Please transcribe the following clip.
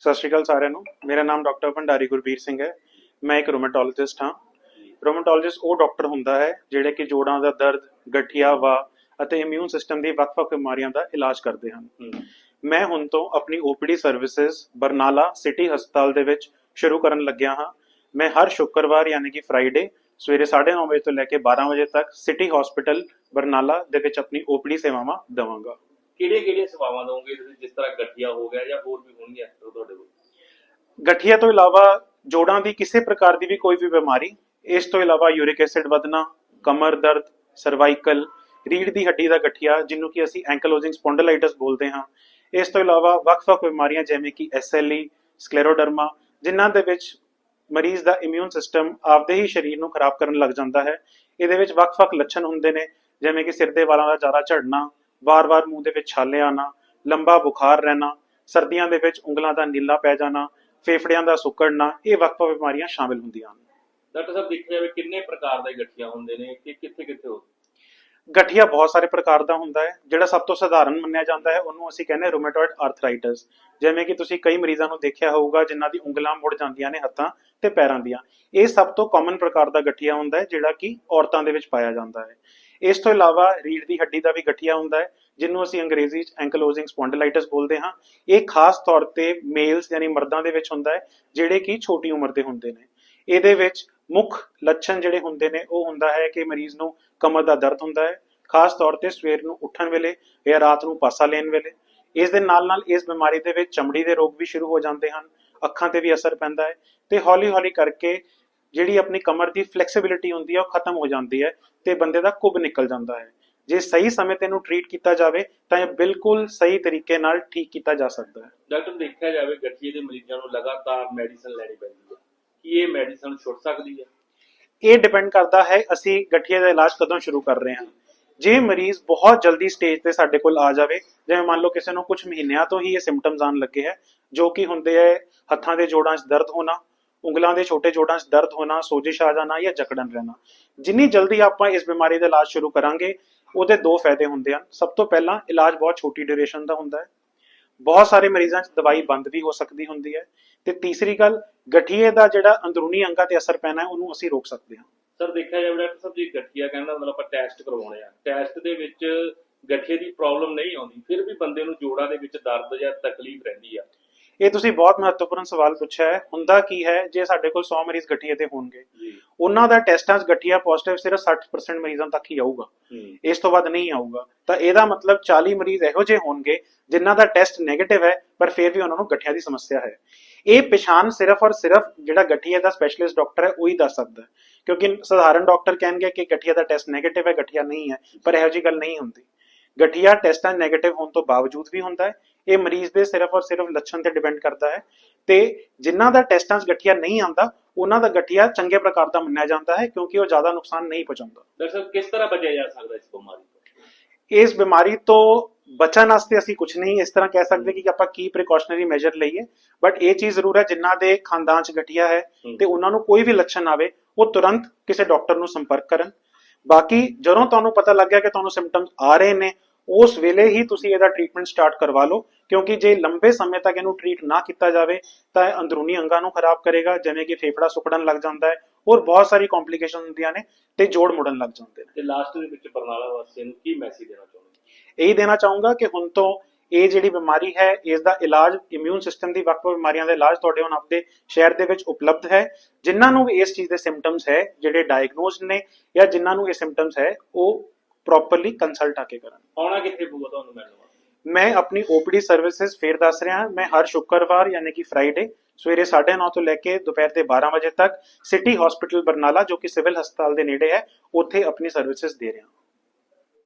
ਸਤਿ ਸ਼੍ਰੀ ਅਕਾਲ ਸਾਰਿਆਂ ਨੂੰ। ਮੇਰਾ ਨਾਮ ਡਾਕਟਰ ਭੰਡਾਰੀ ਗੁਰਬੀਰ ਸਿੰਘ ਹੈ। ਮੈਂ ਇੱਕ ਰੋਮੇਟੋਲੋਜਿਸਟ ਹਾਂ। ਰੋਮੇਟੋਲੋਜਿਸਟ ਉਹ ਡਾਕਟਰ ਹੁੰਦਾ ਹੈ ਜਿਹੜੇ ਕਿ ਜੋੜਾਂ ਦਾ ਦਰਦ ਗਠੀਆ ਵਾ ਅਤੇ ਇਮਿਊਨ ਸਿਸਟਮ ਦੀ ਵੱਖ-ਵੱਖ ਬਿਮਾਰੀਆਂ ਦਾ ਇਲਾਜ ਕਰਦੇ ਹਨ। ਮੈਂ ਹੁਣ ਤੋਂ ਆਪਣੀ OPD ਸਰਵਿਸਿਜ਼ ਬਰਨਾਲਾ ਸਿਟੀ ਹਸਪਤਾਲ ਦੇ ਵਿੱਚ ਸ਼ੁਰੂ ਕਰਨ ਲੱਗਿਆ ਹਾਂ। ਮੈਂ ਹਰ ਸ਼ੁੱਕਰਵਾਰ ਯਾਨੀ ਕਿ ਫਰਾਈਡੇ ਸਵੇਰੇ 9:30 ਵਜੇ ਤੋਂ ਲੈ ਕੇ 12 ਵਜੇ ਤੱਕ ਸਿਟੀ ਹਸਪੀਟਲ ਬਰਨਾਲਾ ਦੇ ਵਿੱਚ ਆਪਣੀ OPD ਸੇਵਾਵਾਂ ਦਵਾਂਗਾ। ਕਿਹੜੇ ਕਿਹੜੇ ਸੇਵਾਵਾਂ ਦੋਗੇ? ਤੁਸੀਂ ਜਿਸ ਤਰ੍ਹਾਂ ਗਠੀਆ ਹੋ ਗਿਆ ਜਾਂ ਹੋਰ ਵੀ ਹੋਣਗੀਆਂ ਤੁਹਾਡੇ ਕੋਲ? ਗਠੀਆ ਤੋਂ ਇਲਾਵਾ ਜੋੜਾਂ ਦੀ ਕਿਸੇ ਪ੍ਰਕਾਰ ਦੀ ਵੀ ਕੋਈ ਵੀ ਬਿਮਾਰੀ, ਇਸ ਤੋਂ ਇਲਾਵਾ ਯੂਰਿਕ ਐਸਿਡ ਵਧਣਾ, ਕਮਰ ਦਰਦ ਸਰਵਾਈਕਲ ਰੀੜ ਦੀ ਹੱਡੀ ਦਾ ਗਠੀਆ, ਜਿਹਨੂੰ ਕਿ ਅਸੀਂ ਐਂਕਲੋਜ਼ਿੰਗ ਸਪੌਂਡਲਾਈਟਿਸ ਬੋਲਦੇ ਹਾਂ। ਇਸ ਤੋਂ ਇਲਾਵਾ ਵੱਖ-ਵੱਖ ਬਿਮਾਰੀਆਂ ਜਿਵੇਂ ਕਿ SLE ਸਕਲੇਰੋਡਰਮਾ ਜਿਨ੍ਹਾਂ ਦੇ ਵਿੱਚ ਮਰੀਜ਼ ਦਾ ਇਮਿਊਨ ਸਿਸਟਮ ਆਪਦੇ ਹੀ ਸਰੀਰ ਨੂੰ ਖਰਾਬ ਕਰਨ ਲੱਗ ਜਾਂਦਾ ਹੈ। ਇਹਦੇ ਵਿੱਚ ਵੱਖ-ਵੱਖ ਲੱਛਣ ਹੁੰਦੇ ਨੇ, ਜਿਵੇਂ ਕਿ ਸਿਰ ਦੇ ਵਾਲਾਂ ਦਾ ਜ਼ਿਆਦਾ ਝੜਨਾ ਵਾਰ-ਵਾਰ ਮੂੰਹ ਦੇ ਵਿੱਚ ਛਾਲੇ ਆਣਾ, ਲੰਬਾ ਬੁਖਾਰ ਰਹਿਣਾ, ਸਰਦੀਆਂ ਦੇ ਵਿੱਚ ਉਂਗਲਾਂ ਦਾ ਨੀਲਾ ਪੈ ਜਾਣਾ, ਫੇਫੜਿਆਂ ਦਾ ਸੁੱਕੜਨਾ, ਇਹ ਵੱਖ-ਵੱਖ ਬਿਮਾਰੀਆਂ ਸ਼ਾਮਿਲ ਹੁੰਦੀਆਂ ਹਨ। ਡਾਕਟਰ ਸਾਹਿਬ, ਦੇਖਿਆ ਜਾਵੇ ਕਿੰਨੇ ਪ੍ਰਕਾਰ ਦੇ ਗਠੀਆ ਹੁੰਦੇ ਨੇ, ਕਿ ਕਿੱਥੇ ਕਿੱਥੇ ਹੋ ਗਠੀਆ ਬਹੁਤ ਸਾਰੇ ਪ੍ਰਕਾਰ ਦਾ ਹੁੰਦਾ ਹੈ, ਜਿਹੜਾ ਸਭ ਤੋਂ ਸਧਾਰਨ ਮੰਨਿਆ ਜਾਂਦਾ ਹੈ, ਉਹਨੂੰ ਅਸੀਂ ਕਹਿੰਦੇ ਰੂਮੇਟੋਇਡ ਆਰਥਰਾਈਟਿਸ ਜਿਵੇਂ ਕਿ ਤੁਸੀਂ ਕਈ ਮਰੀਜ਼ਾਂ ਨੂੰ ਦੇਖਿਆ ਹੋਊਗਾ, ਜਿਨ੍ਹਾਂ ਦੀ ਉਂਗਲਾਂ ਮੁੜ ਜਾਂਦੀਆਂ ਨੇ ਹੱਥਾਂ ਤੇ ਪੈਰਾਂ ਦੀਆਂ। ਇਹ ਸਭ ਤੋਂ ਕਾਮਨ ਪ੍ਰਕਾਰ ਦਾ ਗਠੀਆ ਹੁੰਦਾ ਹੈ, ਜਿਹੜਾ ਕਿ ਔਰਤਾਂ ਦੇ ਵਿੱਚ ਪਾਇਆ ਜਾਂਦਾ ਹੈ। ਇਸ ਤੋਂ ਇਲਾਵਾ ਰੀੜ ਦੀ ਹੱਡੀ ਦਾ ਵੀ ਗਠੀਆ ਹੁੰਦਾ ਹੈ, ਜਿਹਨੂੰ ਅਸੀਂ ਅੰਗਰੇਜ਼ੀ ਚ ਐਂਕਲੋਜ਼ਿੰਗ ਸਪੌਂਡਲਾਈਟਿਸ ਬੋਲਦੇ ਹਾਂ। ਇਹ ਖਾਸ ਤੌਰ ਤੇ ਮੇਲਸ ਯਾਨੀ ਮਰਦਾਂ ਦੇ ਵਿੱਚ ਹੁੰਦਾ ਹੈ, ਜਿਹੜੇ ਕਿ ਛੋਟੀ ਉਮਰ ਦੇ ਹੁੰਦੇ ਨੇ। ਇਹਦੇ ਵਿੱਚ ਮੁੱਖ ਲੱਛਣ ਜਿਹੜੇ ਹੁੰਦੇ ਨੇ, ਉਹ ਹੁੰਦਾ ਹੈ ਕਿ ਮਰੀਜ਼ ਨੂੰ ਕਮਰ ਦਾ ਦਰਦ ਹੁੰਦਾ ਹੈ। ਖਾਸ ਤੌਰ ਤੇ ਸਵੇਰ ਨੂੰ ਉੱਠਣ ਵੇਲੇ ਜਾਂ ਰਾਤ ਨੂੰ ਪਾਸਾ ਲੈਣ ਵੇਲੇ। ਇਸ ਦੇ ਨਾਲ ਨਾਲ ਇਸ ਬਿਮਾਰੀ ਦੇ ਵਿੱਚ ਚਮੜੀ ਦੇ ਰੋਗ ਵੀ ਸ਼ੁਰੂ ਹੋ ਜਾਂਦੇ ਹਨ, ਅੱਖਾਂ ਤੇ ਵੀ ਅਸਰ ਪੈਂਦਾ ਹੈ ਤੇ ਹੌਲੀ-ਹੌਲੀ ਕਰਕੇ ਜਿਹੜੀ ਆਪਣੀ ਕਮਰ ਦੀ ਫਲੈਕਸੀਬਿਲਿਟੀ ਹੁੰਦੀ ਹੈ, ਉਹ ਖਤਮ ਹੋ ਜਾਂਦੀ ਹੈ ਤੇ ਬੰਦੇ ਦਾ ਕੁੱਬ ਨਿਕਲ ਜਾਂਦਾ ਹੈ। ਜੇ ਸਹੀ ਸਮੇਂ ਤੇ ਇਹਨੂੰ ਟ੍ਰੀਟ ਕੀਤਾ ਜਾਵੇ, ਤਾਂ ਇਹ ਬਿਲਕੁਲ ਸਹੀ ਤਰੀਕੇ ਨਾਲ ਠੀਕ ਕੀਤਾ ਜਾ ਸਕਦਾ ਹੈ। ਡਾਕਟਰ, ਦੇਖਿਆ ਜਾਵੇ, ਗਠੀਏ ਦੇ ਮਰੀਜ਼ਾਂ ਨੂੰ ਲਗਾਤਾਰ ਮੈਡੀਸਨ ਲੈਣੀ ਪੈਂਦੀ ਹੈ। ਕੀ ਇਹ ਮੈਡੀਸਨ ਛੁੱਟ ਸਕਦੀ ਹੈ ਇਹ ਡਿਪੈਂਡ ਕਰਦਾ ਹੈ ਅਸੀਂ ਗਠੀਏ ਦਾ ਇਲਾਜ ਕਦੋਂ ਸ਼ੁਰੂ ਕਰ ਰਹੇ ਹਾਂ। ਜੇ ਮਰੀਜ਼ ਬਹੁਤ ਜਲਦੀ ਸਟੇਜ ਤੇ ਸਾਡੇ ਕੋਲ ਆ ਜਾਵੇ, ਜਿਵੇਂ ਮੰਨ ਲਓ ਕਿਸੇ ਨੂੰ ਕੁਝ ਮਹੀਨਿਆਂ ਤੋਂ ਹੀ ਇਹ ਸਿੰਪਟਮਸ ਆਉਣ ਲੱਗੇ ਹੈ, ਜੋ ਕਿ ਹੁੰਦੇ ਹੈ ਹੱਥਾਂ ਦੇ ਜੋੜਾਂ 'ਚ ਦਰਦ ਹੋਣਾ, ਉਂਗਲਾਂ ਦੇ ਛੋਟੇ ਜੋੜਾਂ 'ਚ ਦਰਦ ਹੋਣਾ, ਸੋਜਿਸ਼ ਆ ਜਾਣਾ ਜਾਂ ਜਕੜਨ ਰਹਿਣਾ। ਜਿੰਨੀ ਜਲਦੀ ਆਪਾਂ ਇਸ ਬਿਮਾਰੀ ਦਾ ਇਲਾਜ ਸ਼ੁਰੂ ਕਰਾਂਗੇ, ਉਹਦੇ ਦੋ ਫਾਇਦੇ ਹੁੰਦੇ ਹਨ। ਸਭ ਤੋਂ ਪਹਿਲਾਂ ਇਲਾਜ ਬਹੁਤ ਛੋਟੀ ਡਿਊਰੇਸ਼ਨ ਦਾ ਹੁੰਦਾ ਹੈ। ਬਹੁਤ ਸਾਰੇ ਮਰੀਜ਼ਾਂ 'ਚ ਦਵਾਈ ਬੰਦ ਵੀ ਹੋ ਸਕਦੀ ਹੁੰਦੀ ਹੈ। ਤੇ ਤੀਸਰੀ ਗੱਲ, ਗਠੀਏ ਦਾ ਜਿਹੜਾ ਅੰਦਰੂਨੀ ਅੰਗਾਂ ਤੇ ਅਸਰ ਪੈਣਾ ਹੈ ਉਹਨੂੰ ਅਸੀਂ ਰੋਕ ਸਕਦੇ ਹਾਂ। ਸਰ, ਦੇਖਿਆ ਜਾਵੇ, ਡਾਕਟਰ ਸਾਹਿਬ ਜੀ, ਗਠੀਆ ਕਹਿੰਦਾ ਮਤਲਬ ਆਪਾਂ ਟੈਸਟ ਕਰਵਾਉਣੇ ਆ। ਟੈਸਟ ਦੇ ਵਿੱਚ ਗਠੀਏ ਦੀ ਪ੍ਰੋਬਲਮ ਨਹੀਂ ਆਉਂਦੀ, ਫਿਰ ਵੀ ਬੰਦੇ ਨੂੰ ਜੋੜਾਂ ਦੇ ਵਿੱਚ ਦਰਦ ਜਾਂ ਤਕਲੀਫ ਰਹਿੰਦੀ ਆ। ਇਹ ਤੁਸੀਂ ਬਹੁਤ ਮਹੱਤਵਪੂਰਨ ਸਵਾਲ ਪੁੱਛਿਆ ਹੈ। ਹੁੰਦਾ ਕੀ ਹੈ ਜੇ ਸਾਡੇ ਕੋਲ 100 ਮਰੀਜ਼ ਗਠੀਏ ਤੇ ਹੋਣਗੇ? ਉਹਨਾਂ ਦਾ ਟੈਸਟਾਂ 'ਚ ਗਠੀਆ ਪੋਜ਼ਿਟਿਵ ਸਿਰਫ 60% ਮਰੀਜ਼ਾਂ ਤੱਕ ਹੀ ਆਊਗਾ। ਇਸ ਤੋਂ ਬਾਅਦ ਨਹੀਂ ਆਊਗਾ। ਤਾਂ ਇਹਦਾ ਮਤਲਬ 40 ਮਰੀਜ਼ ਇਹੋ ਜਿਹੇ ਹੋਣਗੇ ਜਿਨ੍ਹਾਂ ਦਾ ਟੈਸਟ 네ਗੇਟਿਵ ਹੈ ਪਰ ਫਿਰ ਵੀ ਉਹਨਾਂ ਨੂੰ ਗਠੀਆ ਦੀ ਸਮੱਸਿਆ ਹੈ। ਇਹ ਪਛਾਣ ਸਿਰਫ ਔਰ ਸਿਰਫ ਜਿਹੜਾ ਗਠੀਆ ਦਾ ਸਪੈਸ਼ਲਿਸਟ ਡਾਕਟਰ ਹੈ ਉਹੀ ਦੱਸ ਸਕਦਾ ਹੈ। ਕਿਉਂਕਿ ਸਧਾਰਨ ਡਾਕਟਰ ਕਹਿਣਗੇ ਕਿ ਗਠੀਆ ਦਾ ਟੈਸਟ 네ਗੇਟਿਵ ਹੈ ਗਠੀਆ ਨਹੀਂ ਹੈ ਪਰ ਇਹੋ ਜੀ ਗੱਲ ਨਹੀਂ ਹੁੰਦੀ। ਗਠੀਆ ਟੈਸਟਾਂ ਨੈਗੇਟਿਵ ਹੋਣ ਤੋਂ ਬਾਵਜੂਦ ਵੀ ਹੁੰਦਾ ਹੈ। ਇਹ ਮਰੀਜ਼ ਦੇ ਸਿਰਫ ਔਰ ਸਿਰਫ ਲੱਛਣ ਤੇ ਡਿਪੈਂਡ ਕਰਦਾ ਹੈ ਤੇ ਜਿਨ੍ਹਾਂ ਦਾ ਟੈਸਟਾਂ 'ਚ ਗਠੀਆ ਨਹੀਂ ਆਂਦਾ ਉਹਨਾਂ ਦਾ ਗਠੀਆ ਚੰਗੇ ਪ੍ਰਕਾਰ ਦਾ ਮੰਨਿਆ ਜਾਂਦਾ ਹੈ ਕਿਉਂਕਿ ਉਹ ਜ਼ਿਆਦਾ ਨੁਕਸਾਨ ਨਹੀਂ ਪਹੁੰਚਾਉਂਦਾ। ਡਾਕਟਰ ਸਾਹਿਬ ਕਿਸ ਤਰ੍ਹਾਂ ਬਚਿਆ ਜਾ ਸਕਦਾ ਇਸ ਬਿਮਾਰੀ ਤੋਂ? ਇਸ ਬਿਮਾਰੀ ਤੋਂ ਬਚਣ ਵਾਸਤੇ ਅਸੀਂ ਕੁਝ ਨਹੀਂ ਇਸ ਤਰ੍ਹਾਂ ਕਹਿ ਸਕਦੇ ਕਿ ਆਪਾਂ ਕੀ ਪ੍ਰੀਕਾਸ਼ਨਰੀ ਮੈਜਰ ਲਈਏ ਬਟ ਇਹ ਚੀਜ਼ ਜ਼ਰੂਰ ਹੈ ਜਿਨ੍ਹਾਂ ਦੇ ਖਾਨਦਾਨ 'ਚ ਗਠੀਆ ਹੈ। ਤੇ ਉਹਨਾਂ ਨੂੰ ਕੋਈ ਵੀ ਲੱਛਣ ਆਵੇ ਉਹ ਤੁਰੰਤ ਕਿਸੇ ਡਾਕਟਰ ਨੂੰ ਸੰਪਰਕ ਕਰਨ। ਬਾਕੀ ਜਦੋਂ ਤੁਹਾਨੂੰ ਪਤਾ ਲੱਗ ਗਿਆ ਕਿ ਤੁਹਾਨੂੰ ਸਿੰਪਟਮਸ ਆ ਰਹੇ ਨੇ ਉਸ ਵੇਲੇ ਹੀ ਤੁਸੀਂ ਇਹਦਾ ਟ੍ਰੀਟਮੈਂਟ ਸਟਾਰਟ ਕਰਵਾ ਲਓ ਕਿਉਂਕਿ ਜੇ ਲੰਬੇ ਸਮੇਂ ਤੱਕ ਇਹਨੂੰ ਟ੍ਰੀਟ ਨਾ ਕੀਤਾ ਜਾਵੇ ਤਾਂ ਇਹ ਅੰਦਰੂਨੀ ਅੰਗਾਂ ਨੂੰ ਖਰਾਬ ਕਰੇਗਾ ਜਿਵੇਂ ਕਿ ਫੇਫੜਾ ਸੁੱਕੜਨ ਲੱਗ ਜਾਂਦਾ ਹੈ ਔਰ ਬਹੁਤ ਸਾਰੀ ਕੰਪਲਿਕੇਸ਼ਨ ਹੁੰਦੀਆਂ ਨੇ ਤੇ ਜੋੜ ਮੁੜਨ ਲੱਗ ਜਾਂਦੇ ਨੇ। ਤੇ ਲਾਸਟ ਦੇ ਵਿੱਚ ਬਰਨਾਲਾ ਵਾਸੀਆਂ ਨੂੰ ਕੀ ਮੈਸੇਜ ਦੇਣਾ ਚਾਹੁੰਦੇ ਇਹੀ ਦੇਣਾ ਚਾਹੂੰਗਾ ਕਿ ਹੁਣ ਤੋਂ ਇਹ ਜਿਹੜੀ ਬਿਮਾਰੀ ਹੈ ਇਸ ਦਾ ਇਲਾਜ ਇਮਿਊਨ ਸਿਸਟਮ ਦੀ ਵੱਖ-ਵੱਖ ਬਿਮਾਰੀਆਂ ਦਾ ਇਲਾਜ ਤੁਹਾਡੇ ਹੁਣ ਆਪਦੇ ਸ਼ਹਿਰ ਦੇ ਵਿੱਚ ਉਪਲਬਧ ਹੈ। ਜਿਨ੍ਹਾਂ ਨੂੰ ਵੀ ਇਸ ਚੀਜ਼ ਦੇ ਸਿੰਪਟਮਸ ਹੈ ਜਿਹੜੇ ਡਾਇਗਨੋਸਡ ਨੇ ਜਾਂ ਜਿਨ੍ਹਾਂ ਨੂੰ ਇਹ ਸਿੰਪਟਮਸ ਹੈ ਉਹ ਪ੍ਰੋਪਰਲੀ ਕੰਸਲਟ ਆ ਕੇ ਕਰਨ। ਆਉਣਾ ਕਿੱਥੇ ਪਊਗਾ ਤੁਹਾਨੂੰ ਮਿਲਣ ਮੈਂ ਆਪਣੀ OPD ਸਰਵਿਸਿਜ਼ ਫੇਰ ਦੱਸ ਰਿਹਾ ਮੈਂ ਹਰ ਸ਼ੁੱਕਰਵਾਰ, ਯਾਨੀ ਕਿ ਫਰਾਈਡੇ ਸਵੇਰੇ 9:30 ਤੋਂ ਲੈ ਕੇ ਦੁਪਹਿਰ ਦੇ 12 ਵਜੇ ਤੱਕ ਸਿਟੀ ਹਸਪੀਟਲ ਬਰਨਾਲਾ, ਜੋ ਕਿ ਸਿਵਲ ਹਸਪਤਾਲ ਦੇ ਨੇੜੇ ਹੈ, ਉੱਥੇ ਆਪਣੀ ਸਰਵਿਸਿਜ਼ ਦੇ ਰਿਹਾ